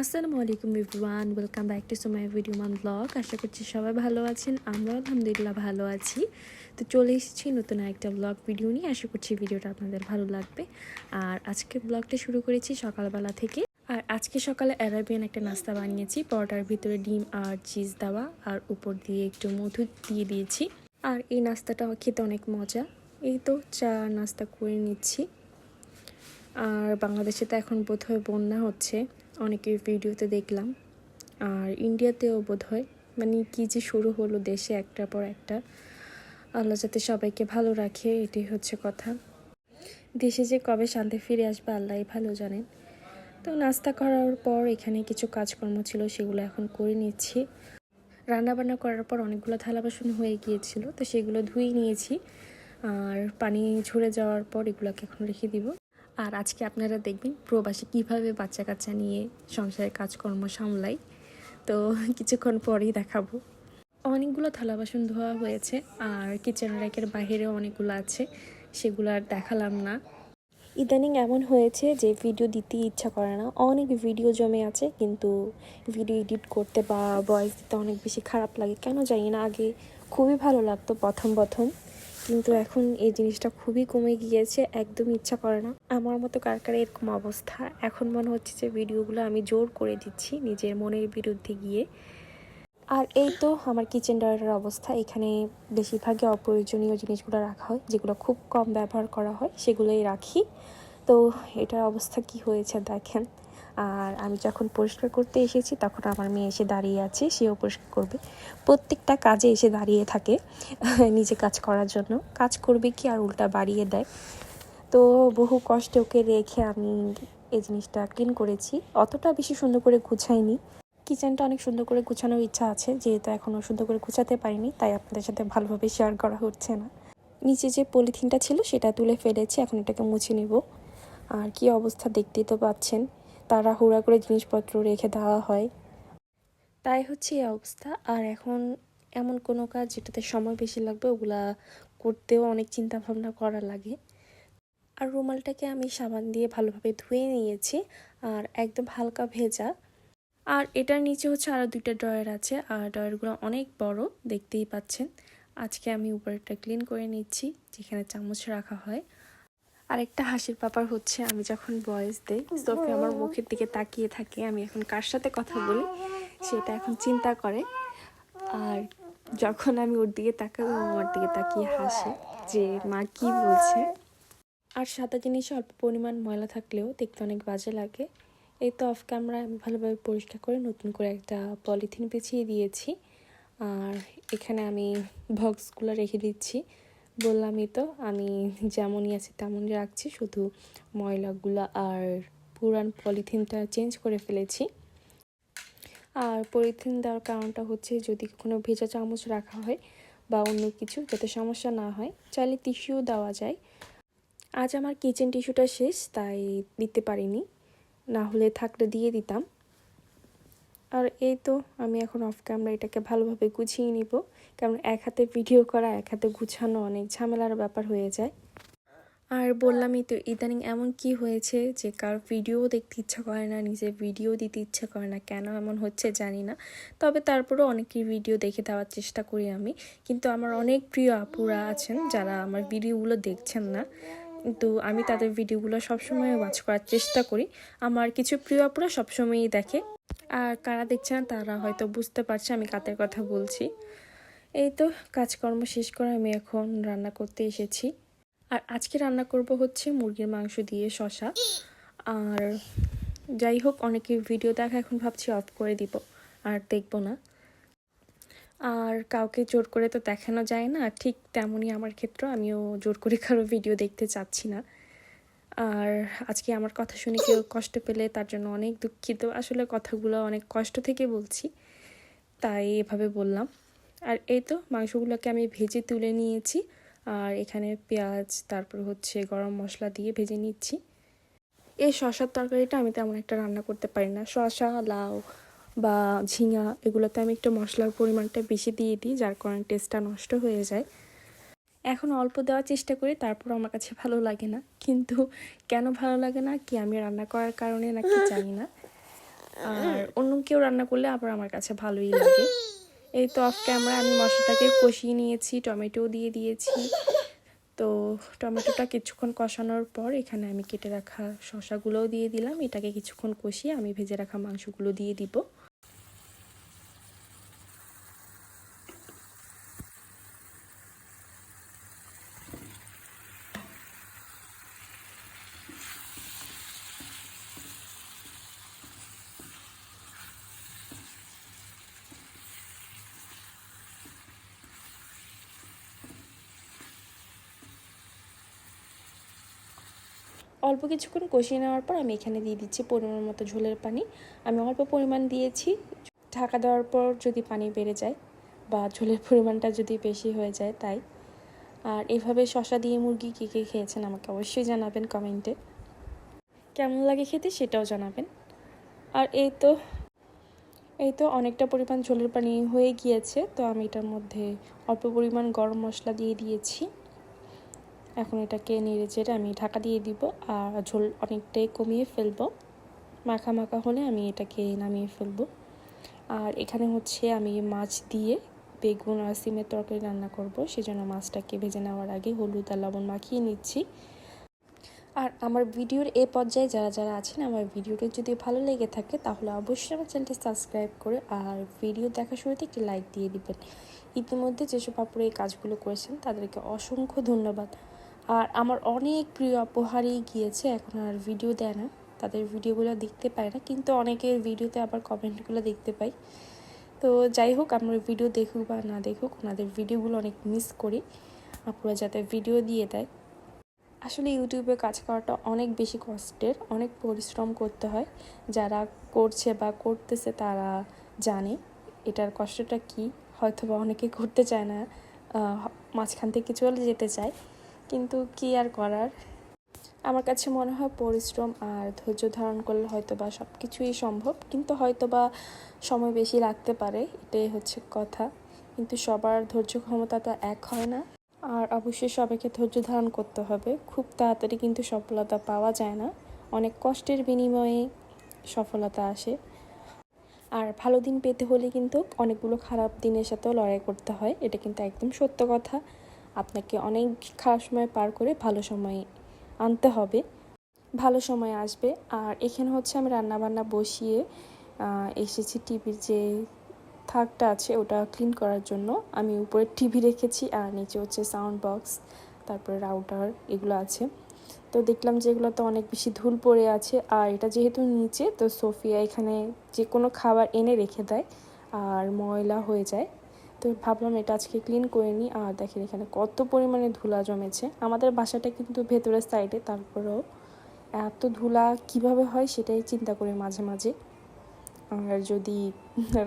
আসসালামু আলাইকুম everyone, welcome back to Somai video মান ব্লগ। আশা করছি সবাই ভালো আছেন আমরা আলহামদুলিল্লাহ ভালো আছি। তো চলে এসেছি নতুন একটা ব্লগ ভিডিও নিয়ে। আশা করছি ভিডিওটা আপনাদের ভালো লাগবে। আর আজকে ব্লগটা শুরু করেছি সকালবেলা থেকে। আর আজকে সকালে অ্যারাবিয়ান একটা নাস্তা বানিয়েছি। পরোটার ভিতরে ডিম আর চিজ দেওয়া আর উপর দিয়ে একটু মধু দিয়ে দিয়েছি। আর এই নাস্তাটা খেতে অনেক মজা। এই তো চা নাস্তা করে নিচ্ছি। আর বাংলাদেশে তো এখন বোধহয় বন্যা হচ্ছে। অনেকের ভিডিওতে দেখলাম। আর ইন্ডিয়াতেও বোধহয় মানে কী যে শুরু হলো দেশে একটার পর একটা। আল্লাহ যাতে সবাইকে ভালো রাখে, এটাই হচ্ছে কথা। দেশে যে কবে শান্তি ফিরে আসবে, আল্লাহই ভালো জানেন। তো নাস্তা করার পর এখানে কিছু কাজকর্ম ছিল, সেগুলো এখন করে নিচ্ছি। রান্নাবান্না করার পর অনেকগুলো থালা বাসন হয়ে গিয়েছিল, তো সেগুলো ধুয়ে নিয়েছি। আর পানি ঝরে যাওয়ার পর এগুলোকে এখন রেখে দিব। আর আজকে আপনারা দেখবেন প্রবাসী কীভাবে বাচ্চা কাচ্চা নিয়ে সংসারের কাজকর্ম সামলাই। তো কিছুক্ষণ পরেই দেখাবো। অনেকগুলো থালা বাসন ধোয়া হয়েছে, আর কিচেন র্যাকের বাইরেও অনেকগুলো আছে, সেগুলো আর দেখালাম না। ইদানিং এমন হয়েছে যে ভিডিও দিতে ইচ্ছা করে না। অনেক ভিডিও জমে আছে, কিন্তু ভিডিও এডিট করতে বা ভয়েস দিতে অনেক বেশি খারাপ লাগে। কেন জানি না, আগে খুবই ভালো লাগতো প্রথম প্রথম, কিন্তু এখন এই জিনিসটা খুবই কমে গিয়েছে একদম ইচ্ছা করে না। আমার মতো কার কার এরকম অবস্থা? এখন মনে হচ্ছে যে ভিডিওগুলো আমি জোর করে দিচ্ছি নিজের মনের বিরুদ্ধে গিয়ে। আর এই তো আমার কিচেন ড্রয়ারের অবস্থা। এখানে বেশিরভাগই অপ্রয়োজনীয় জিনিসগুলো রাখা হয়, যেগুলো খুব কম ব্যবহার করা হয়, সেগুলোই রাখি। তো এটার অবস্থা কি হয়েছে দেখেন। আর আমি যখন পরিষ্কার করতে এসেছি, তখন আমার মেয়ে এসে দাঁড়িয়ে আছে, সেও পরিষ্কার করবে। প্রত্যেকটা কাজে এসে দাঁড়িয়ে থাকে নিজে কাজ করার জন্য। কাজ করবে কি আর উল্টা বাড়িয়ে দেয়। তো বহু কষ্টে ওকে রেখে আমি এই জিনিসটা ক্লিন করেছি। অতটা বেশি সুন্দর করে গুছাইনি। কিচেনটা অনেক সুন্দর করে গুছানোর ইচ্ছা আছে, যেহেতু এখনও সুন্দর করে গুছাতে পারিনি, তাই আপনাদের সাথে ভালোভাবে শেয়ার করা হচ্ছে না। নিচে যে পলিথিনটা ছিল, সেটা তুলে ফেলেছি, এখন এটাকে মুছে নিব। আর কি অবস্থা দেখতেই তো পাচ্ছেন তারা হুড়া করে জিনিসপত্র রেখে দেওয়া হয়। তাই হচ্ছে এই অবস্থা, আর এখন এমন কোনো কাজ যেটাতে সময় বেশি লাগবে, ওগুলা করতেও অনেক চিন্তা ভাবনা করা লাগে। আর রুমালটাকে আমি সাবান দিয়ে ভালোভাবে ধুয়ে নিয়েছি, আর একদম হালকা ভেজা। আর এটার নিচে হচ্ছে আরও দুইটা ড্রয়ার আছে, আর ড্রয়ারগুলো অনেক বড়, দেখতেই পাচ্ছেন। আজকে আমি উপরেরটা ক্লিন করে নিচ্ছি, যেখানে চামচ রাখা হয়। আরেকটা হাসির ব্যাপার হচ্ছে, আমি যখন ভয়েস দেই সোফি আমার মুখের দিকে তাকিয়ে থাকে, আমি এখন কার সাথে কথা বলি, সেটা এখন চিন্তা করে। আর যখন আমি ওর দিকে তাকাবো আমার দিকে তাকিয়ে হাসে, যে মা কি বলছে। আর সাদা জিনিসে অল্প পরিমাণ ময়লা থাকলেও দেখতে অনেক বাজে লাগে। এই তো অফ ক্যামেরায় আমি ভালোভাবে পরিষ্কার করে নতুন করে একটা পলিথিন পেঁচিয়ে দিয়েছি। আর এখানে আমি বক্সগুলো রেখে দিচ্ছি। বললামই তো, আমি যেমনই আছি তেমনই রাখছি। শুধু ময়লাগুলো আর পুরান পলিথিনটা চেঞ্জ করে ফেলেছি। আর পলিথিন দেওয়ার কারণটা হচ্ছে যদি কোনো ভেজা চামচ রাখা হয় বা অন্য কিছু যাতে সমস্যা না হয়, চাইলে টিস্যুও দেওয়া যায়। আজ আমার কিচেন টিস্যুটা শেষ, তাই দিতে পারিনি। না হলে থাকলে দিয়ে দিতাম। আর এই তো আমি এখন অফ ক্যামেরা এটাকে ভালোভাবে গুছিয়ে নিব। কারণ এক হাতে ভিডিও করা, এক হাতে গুছানো অনেক ঝামেলার ব্যাপার হয়ে যায়। আর বললামই তো, ইদানিং এমন কি হয়েছে যে কার ভিডিও দেখতে ইচ্ছা করে না, নিজের ভিডিও দিতে ইচ্ছা করে না, কেন এমন হচ্ছে জানি না। তবে তারপরেও অনেকের ভিডিও দেখে দেওয়ার চেষ্টা করি আমি। কিন্তু আমার অনেক প্রিয় আপুরা আছেন যারা আমার ভিডিওগুলো দেখছেন না। কিন্তু আমি তাদের ভিডিওগুলো সবসময় ওয়াচ করার চেষ্টা করি। আমার কিছু প্রিয় আপুরা সবসময়ই দেখে। আর কারা দেখছে না, তারা হয়তো বুঝতে পারছে আমি কাতের কথা বলছি। এই তো কাজকর্ম শেষ করে আমি এখন রান্না করতে এসেছি। আর আজকে রান্না করব হচ্ছে মুরগির মাংস দিয়ে শশা আর যাই হোক, অনেকের ভিডিও দেখা এখন ভাবছি অফ করে দিব, আর দেখব না। আর কাউকে জোর করে তো দেখানো যায় না। ঠিক তেমনই আমার ক্ষেত্র, আমিও জোর করে কারও ভিডিও দেখতে চাচ্ছি না। আর আজকে আমার কথা শুনে কেউ কষ্ট পেলে তার জন্য অনেক দুঃখিত। আসলে কথাগুলো অনেক কষ্ট থেকে বলছি, তাই এভাবে বললাম। আর এই তো মাংসগুলোকে আমি ভেজে তুলে নিয়েছি, আর এখানে পেঁয়াজ, তারপর হচ্ছে গরম মশলা দিয়ে ভেজে নিচ্ছি। এই শশার তরকারিটা আমি তেমন একটা রান্না করতে পারি না। শশা লাউ বা ঝিঙা এগুলোতে আমি একটু মশলার পরিমাণটা বেশি দিয়ে দিই যার কারণে টেস্টটা নষ্ট হয়ে যায়। এখন অল্প দেওয়ার চেষ্টা করি তারপর আমার কাছে ভালো লাগে না। কিন্তু কেন ভালো লাগে না কি আমি রান্না করার কারণে নাকি জানি না। আর অন্য কেউ রান্না করলে আবার আমার কাছে ভালোই লাগে। এই তো অফ ক্যামেরা আমি মশলাটাকে কষিয়ে নিয়েছি টমেটো দিয়ে দিয়েছি। তো টমেটোটা কিছুক্ষণ কষানোর পর এখানে আমি কেটে রাখা শশাগুলোও দিয়ে দিলাম। এটাকে কিছুক্ষণ কষিয়ে আমি ভেজে রাখা মাংসগুলো দিয়ে দিব। অল্প কিছুক্ষণ কষিয়ে নেওয়ার পর আমি এখানে দিয়ে দিচ্ছি পরিমাণ মতো ঝোলের পানি। আমি অল্প পরিমাণ দিয়েছি। ঢাকা দেওয়ার পর যদি পানি বেড়ে যায় বা ঝোলের পরিমাণটা যদি বেশি হয়ে যায় তাই। আর এভাবে শশা দিয়ে মুরগি কী কী খেয়েছেন আমাকে অবশ্যই জানাবেন কমেন্টে। কেমন লাগে খেতে সেটাও জানাবেন। আর এই তো এই তো অনেকটা পরিমাণ ঝোলের পানি হয়ে গিয়েছে। তো আমি এটার মধ্যে অল্প পরিমাণ গরম মশলা দিয়ে দিয়েছি। এখন এটাকে নেড়ে চেড়ে আমি ঢাকা দিয়ে দিব আর ঝোল অনেকটাই কমিয়ে ফেলব। মাখা মাখা হলে আমি এটাকে নামিয়ে ফেলব। আর এখানে হচ্ছে আমি মাছ দিয়ে বেগুন আর সিমের তরকারি রান্না করব, সেজন্য মাছটাকে ভেজে নেওয়ার আগে হলুদ আর লবণ মাখিয়ে নিচ্ছি। আর আমার ভিডিওর এ পর্যায়ে যারা যারা আছেন, আমার ভিডিওটা যদি ভালো লেগে থাকে, তাহলে অবশ্যই আমার চ্যানেলটি সাবস্ক্রাইব করে আর ভিডিও দেখা শুরুতে একটি লাইক দিয়ে দিবেন। ইতিমধ্যে যেসব আপুরে এই কাজগুলো করেছেন, তাদেরকে অসংখ্য ধন্যবাদ। আর আমার অনেক প্রিয় আপু হারিয়ে গিয়েছে, এখন আর ভিডিও দেয় না। তাদের ভিডিওগুলো দেখতে পাই না, কিন্তু অনেকের ভিডিওতে আবার কমেন্টগুলো দেখতে পাই। তো যাই হোক, আমরা ভিডিও দেখুক বা না দেখুক, ওনাদের ভিডিওগুলো অনেক মিস করি। আপুরা যাতে ভিডিও দিয়ে দেয়। আসলে ইউটিউবে কাজ করাটা অনেক বেশি কষ্টের, অনেক পরিশ্রম করতে হয়। যারা করছে বা করতেছে তারা জানে এটার কষ্টটা কি। হয়তো বা অনেকে করতে চায় না মাঝখান থেকে চলে যেতে চায়। কিন্তু কি আর করার? আমার কাছে মনে হয় পরিশ্রম আর ধৈর্য ধারণ করলে হয়তো বা সব কিছুই সম্ভব। কিন্তু হয়তো বা সময় বেশি লাগতে পারে, এটাই হচ্ছে কথা। কিন্তু সবার ধৈর্য ক্ষমতা তো এক হয় না। আর অবশ্যই সবাইকে ধৈর্য ধারণ করতে হবে। খুব তাড়াতাড়ি কিন্তু সফলতা পাওয়া যায় না। অনেক কষ্টের বিনিময়ে সফলতা আসে। আর ভালো দিন পেতে হলে কিন্তু অনেকগুলো খারাপ দিনের সাথেও লড়াই করতে হয়। এটা কিন্তু একদম সত্য কথা। আপনাকে অনেক খারাপ সময় পার করে ভালো সময় আনতে হবে। ভালো সময় আসবে। আর এখানে হচ্ছে আমি রান্না বান্না বসিয়ে এসেছি টিভির যে থাকটা আছে ওটা ক্লিন করার জন্য। আমি উপরে টিভি রেখেছি আর নিচে হচ্ছে সাউন্ড বক্স তারপরে রাউটার এগুলো আছে। তো দেখলাম যে এগুলো তো অনেক বেশি ধুল পড়ে আছে। আর এটা যেহেতু নিচে, তো সোফিয়া এখানে যে কোনো খাবার এনে রেখে দেয়। আর ময়লা হয়ে যায়। তো ভাবলাম এটা আজকে ক্লিন করে নিই। আর দেখেন এখানে কত পরিমাণে ধুলা জমেছে। আমাদের বাসাটা কিন্তু ভেতরের সাইডে তারপরেও এত ধুলা কীভাবে হয় সেটাই চিন্তা করি মাঝে মাঝে। আর যদি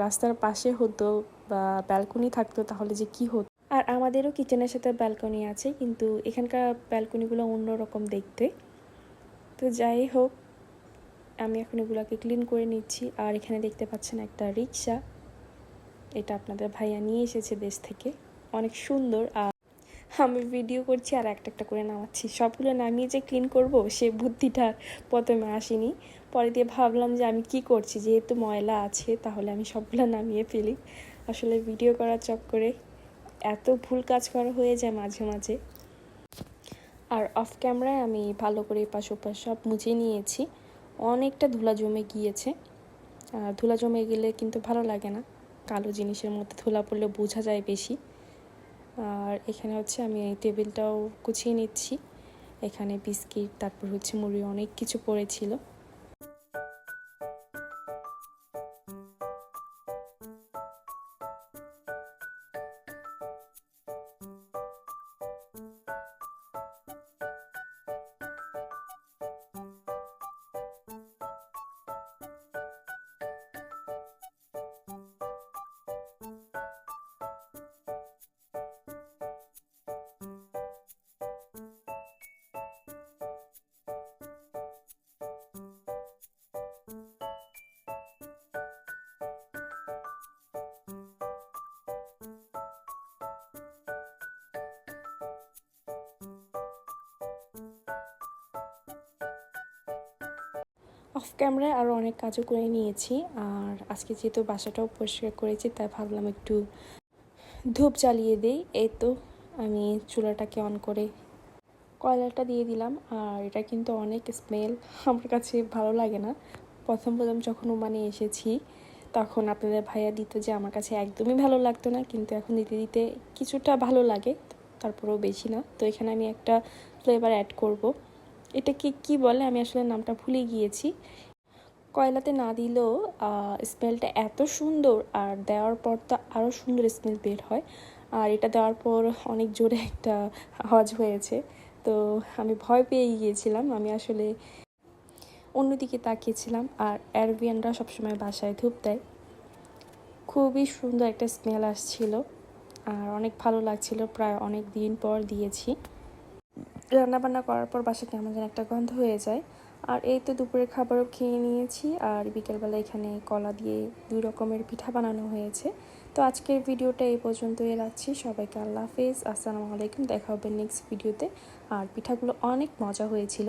রাস্তার পাশে হতো বা ব্যালকনি থাকতো তাহলে যে কি হতো? আর আমাদেরও কিচেনের সাথে ব্যালকনি আছে, কিন্তু এখানকার ব্যালকনিগুলো অন্যরকম দেখতে। তো যাই হোক, আমি এখন এগুলোকে ক্লিন করে নিচ্ছি। আর এখানে দেখতে পাচ্ছেন একটা রিক্সা। এটা আপনাদের ভাইয়া নিয়ে এসেছে দেশ থেকে। অনেক সুন্দর, আর আমি ভিডিও করছি আর একটা একটা করে নামাচ্ছি। সবগুলো নামিয়ে যে ক্লিন করব, সে বুদ্ধিটা প্রথমে আসেনি। পরে দিয়ে ভাবলাম যে আমি কি করছি? যেহেতু ময়লা আছে, তাহলে আমি সবগুলো নামিয়ে ফেলি। আসলে ভিডিও করার চক্করে এত ভুল কাজ করা হয়ে যায় মাঝে মাঝে। আর অফ ক্যামেরায় আমি ভালো করে এপাশ ওপাশ সব মুছে নিয়েছি। অনেকটা ধুলা জমে গিয়েছে। ধুলা জমে গেলে কিন্তু ভালো লাগে না। কালো জিনিসের মধ্যে ধুলা পড়লে বোঝা যায় বেশি। আর এখানে হচ্ছে আমি এই টেবিলটাও গুছিয়ে নিচ্ছি। এখানে বিস্কিট, তারপর হচ্ছে মুড়ি অনেক কিছু পড়েছিল। অফ ক্যামেরায় আরও অনেক কাজও করে নিয়েছি। আর আজকে যেহেতু বাসাটাও পরিষ্কার করেছি, তাই ভাবলাম একটু ধূপ জ্বালিয়ে দিই। এই তো আমি চুলাটাকে অন করে কয়লাটা দিয়ে দিলাম। আর এটা কিন্তু অনেক স্মেল আমার কাছে ভালো লাগে না। প্রথম প্রথম যখন ওমানে এসেছি, তখন আপনাদের ভাইয়া দিত যে আমার কাছে একদমই ভালো লাগতো না, কিন্তু এখন দিতে দিতে কিছুটা ভালো লাগে, তারপরেও বেশি না। তো এখানে আমি একটা ফ্লেভার অ্যাড করব। এটা কি কি বলে? আমি আসলে নামটা ভুলে গিয়েছি। কয়লাতে না দিলেও স্মেলটা এত সুন্দর আর দেওয়ার পর তো আরও সুন্দর স্মেল বের হয়। আর এটা দেওয়ার পর অনেক জোরে একটা হজ হয়েছে। তো আমি ভয় পেয়ে গিয়েছিলাম। আমি আসলে অন্যদিকে তাকিয়েছিলাম আর অ্যারবিয়ানরা সবসময় বাসায় ধূপ দেয়। খুবই সুন্দর একটা স্মেল আসছিল। আর অনেক ভালো লাগছিল। প্রায় অনেক দিন পর দিয়েছি। রান্নাবান্না করার পর বাসা কেমন যেন একটা গন্ধ হয়ে যায়। আর এই তো দুপুরের খাবারও খেয়ে নিয়েছি। আর বিকেলবেলা এখানে কলা দিয়ে দুই রকমের পিঠা বানানো হয়েছে। তো আজকের ভিডিওটা এই পর্যন্তই রাখছি। সবাইকে আল্লাহ হাফেজ। আসসালামু আলাইকুম। দেখা হবে নেক্সট ভিডিওতে আর পিঠাগুলো অনেক মজা হয়েছিল।